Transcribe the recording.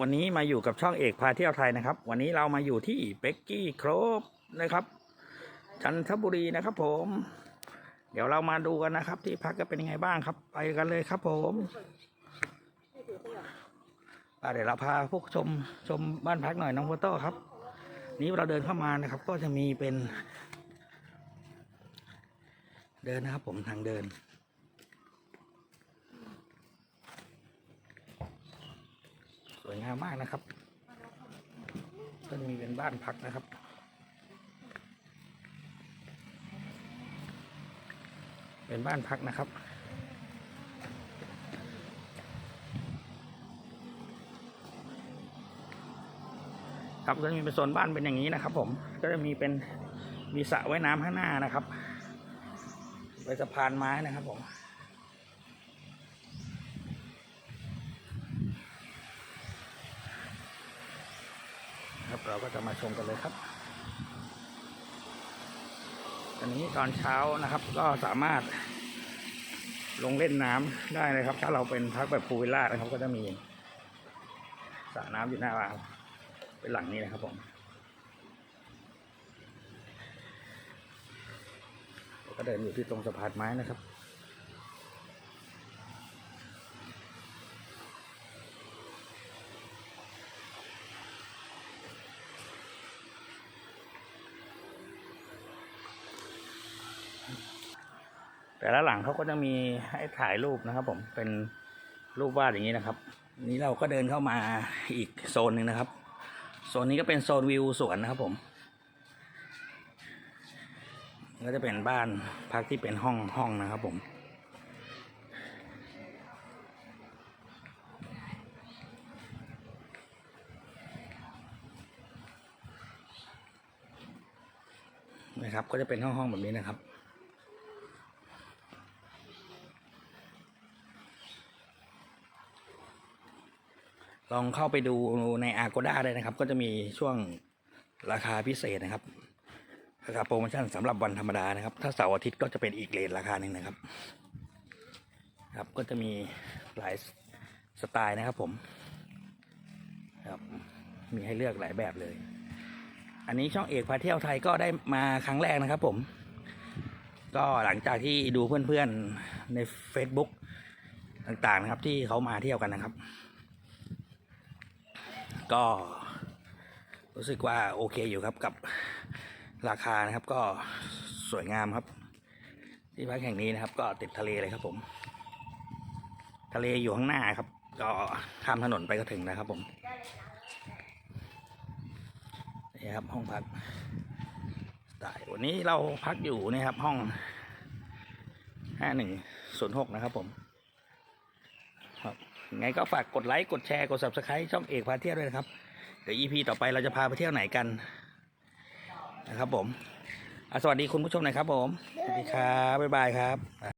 วันนี้มาอยู่กับช่องเอกพาเที่ยวไทยนะครับ วันนี้เรามาอยู่ที่เป็กกี้ครบนะครับ จันทบุรีนะครับ ผม เดี๋ยวเรามาดูกันนะครับ ที่พักก็เป็นยังไงบ้างครับ ไปกันเลยครับ ผมเดี๋ยวเราพาพวกชมชมบ้านพักหน่อยน้องโฟโต้ครับ นี้เราเดินเข้ามานะครับ ก็จะมีเป็น เดินนะครับ ผมทางเดิน วยงามมากนะครับก็จะมีเป็นบ้านพักนะครับ เป็นบ้านพักนะครับครับก็จะมีเป็นโซนบ้านเป็นอย่างนี้นะครับ ผมก็จะมีเป็นมีสระว่ายน้ำข้างหน้านะครับเป็นสะพานไม้นะครับผม ครับ เราก็จะมาชมกันเลยครับ อันนี้ตอนเช้านะครับ ก็สามารถลงเล่นน้ำได้เลยครับ ถ้าเราเป็นพักแบบพูลวิลล่านะครับก็จะมีสระน้ำอยู่หน้าร้านเป็นหลังนี้นะครับผมเราก็เดินอยู่ที่ตรงสะพานไม้นะครับ แต่ละหลังเขาก็จะมีให้ถ่ายรูปนะครับ ผมเป็นรูปวาดอย่างนี้นะครับ นี้เราก็เดินเข้ามาอีกโซนหนึ่งนะครับ โซนนี้ก็เป็นโซนวิวสวนนะครับผมก็จะเป็นบ้านพักที่เป็นห้องห้องนะครับผม นะครับก็จะเป็นห้องห้องแบบนี้นะครับ ลองเข้าไปดูใน Agoda ได้นะครับ ก็จะมีช่วงราคาพิเศษนะครับราคาโปรโมชั่นสำหรับวันธรรมดานะครับ ถ้าเสาร์อาทิตย์ก็จะเป็นอีกเลทราคาหนึ่งนะครับ ครับก็จะมีหลายสไตล์นะครับผมครับมีให้เลือกหลายแบบเลย อันนี้ช่องเอกพาเที่ยวไทยก็ได้มาครั้งแรกนะครับผม ก็หลังจากที่ดูเพื่อนๆใน Facebook ต่างๆนะครับ ที่เขามาเที่ยวกันนะครับ ก็รู้สึกว่าโอเคอยู่ครับกับราคานะครับก็สวยงามครับ ที่พักแห่งนี้นะครับ ก็ติดทะเลเลยครับผม ทะเลอยู่ข้างหน้าครับ ก็ข้ามถนนไปก็ถึงนะครับผมนี่ครับห้องพักได้วันนี้เราพักอยู่นี่ครับห้องห้าหนึ่งศูนย์หกนะครับผม ไงก็ฝากกดไลค์กดแชร์กด subscribe ช่องเอกพาเที่ยวด้วยนะครับ เดี๋ยว EP ต่อไปเราจะพาไปเที่ยวไหนกันนะครับผมสวัสดีคุณผู้ชมหน่อยครับผม สวัสดีครับ บ๊ายบายครับ